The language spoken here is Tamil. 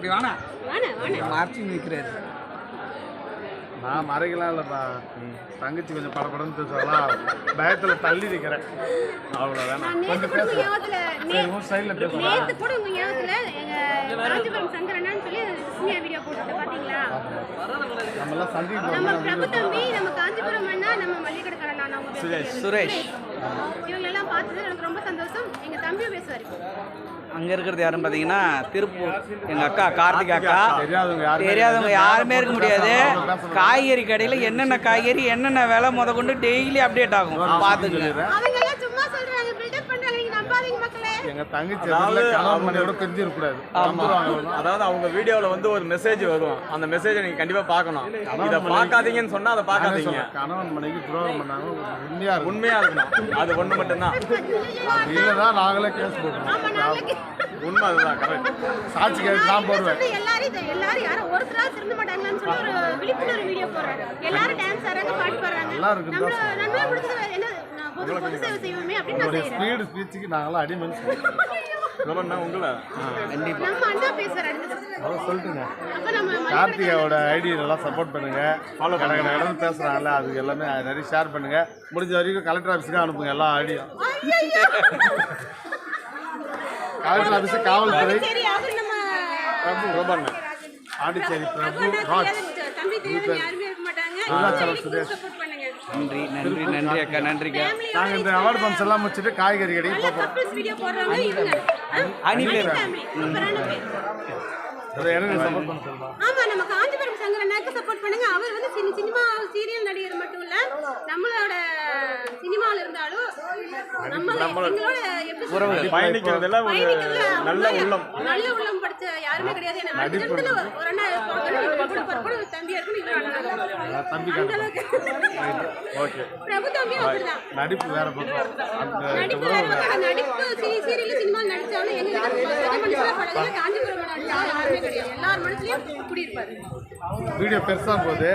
இப்படி வாணே. மறைச்சு நிற்கிறாரு நான் மறைக்கலாம் இல்லைப்பா. தங்கச்சி கொஞ்சம் படப்படன்னு பேசுவாங்களா பயத்தில் தள்ளி நிற்கிறேன். அவ்வளோதானே ஞாபகத்துல நே- உன் ஸ்டைலில் பேசுகிறேன் நேத்து கூட உங்க ஞாபகத்துல எங்க காஞ்சிபுரம் சங்கரனான்னு சொல்லி சினியா வீடியோ போட்டு நம்மளாம் நம்ம பிரபு தம்பி நம்ம காஞ்சிபுரம் அண்ணா நம்ம மல்லிகடக்காரன் சுரேஷ். இவங்க எல்லாம் பார்த்தது எனக்கு ரொம்ப சந்தோஷம். எங்க தம்பியும் பேசுவாரு. அங்கே இருக்கிறது யாருன்னு பார்த்தீங்கன்னா திருப்பூர். எங்கள் அக்கா கார்த்திக் அக்கா. தெரியாதவங்க யாருமே இருக்க முடியாது. காய்கறி கடையில் என்னென்ன காய்கறி என்னென்ன விலை முத கொண்டு டெய்லி அப்டேட் ஆகும் பார்த்துங்க எங்க தங்கச்சி இருக்கக்கூடாது வந்துருவாங்க அதாவது அவங்க வீடியோல வந்து ஒரு மெசேஜ் வரும். அந்த மெசேஜை நீங்க கண்டிப்பா பார்க்கணும். இத பார்க்காதீங்கன்னு சொன்னா அதை பார்க்காதீங்க. கணவன் மனைவி துரோகம் பண்ணாங்க. உண்மையா இருக்கும் உண்மையா இருக்கணும். அது ஒண்ணு மட்டும்தான். இல்லைதான் நாங்களே கேஸ் போட்டுருவோம் உண்மை அதுதான் கரெக்ட் சாட்சி கேஸ் நான் போடுவேன். எல்லாரும் இது- எல்லாரும் யாரும் ஒருத்தரா திருந்த மாட்டாங்கன்னு சொல்லி ஒரு விழிப்புணர்வு வீடியோ போடுறாங்க. எல்லாரும் டான்ஸ் பாட்டு பாடுறாங்க. பொது பொது சேவை செய்வோமே அப்படின்னு நான் உங்களுடைய செய்யறேன் ஸ்பீடு ஸ்பீச்சுக்கு நாங்களாம் அடிமன் சொல்லணும்னா உங்களை? நம்ம அண்ணா பேசுற அடுத்தது அதை சொல்லிட்டுங்க. அப்ப நம்ம கார்த்திகாவோட ஐடி நல்லா சப்போர்ட் பண்ணுங்க. ஃபாலோ பண்ணுங்க. இடம் பேசுறாங்கல்ல அது எல்லாமே நிறைய ஷேர் பண்ணுங்க. முடிஞ்ச வரைக்கும் கலெக்டர் ஆஃபீஸுக்கு அனுப்புங்க எல்லா ஐடியும் கலெக்டர் ஆஃபீஸு காவல்துறை. சரி அவர் நம்ம பிரபு ரோபண்ண பாண்டிச்சேரி பிரபு. ராஜ். தம்பி தெரியாத யாருமே இருக்க மாட்டாங்க. அருணாச்சலம் சுரேஷ். நன்றி நன்றி நன்றி அக்கா நன்றிக்கா. நாங்கள் இந்த அவார்டு ஃபங்க்ஷன் எல்லாம் முடிச்சுட்டு காய்கறி கடைக்கு போகிறோம் அனி பேர் ஃபேமிலி சூப்பரான பேர். அதை எனக்கு சப்போர்ட் பண்ண சொல்லுவாங்க ஆமா நம்ம காஞ்சிபுரம் சங்கரனாக்கு சப்போர்ட் பண்ணுங்க. அவர் வந்து சினி சினிமா சீரியல் நடிகர் மட்டும் இல்ல நம்மளோட சினிமால இருந்தாலும் நம்ம எங்களோட எப்படி சொல்றது? பயணிக்கிறதுல ஒரு பயணிக்கிறதுல நல்ல உள்ளம். நல்ல உள்ளம் படிச்ச யாருமே கிடையாது. ஒரு- அண்ணா இருக்கணும். தம்பி. ஓகே. நடிப்பு வேற பக்கம். வீடியோ பெருசாக போகுது.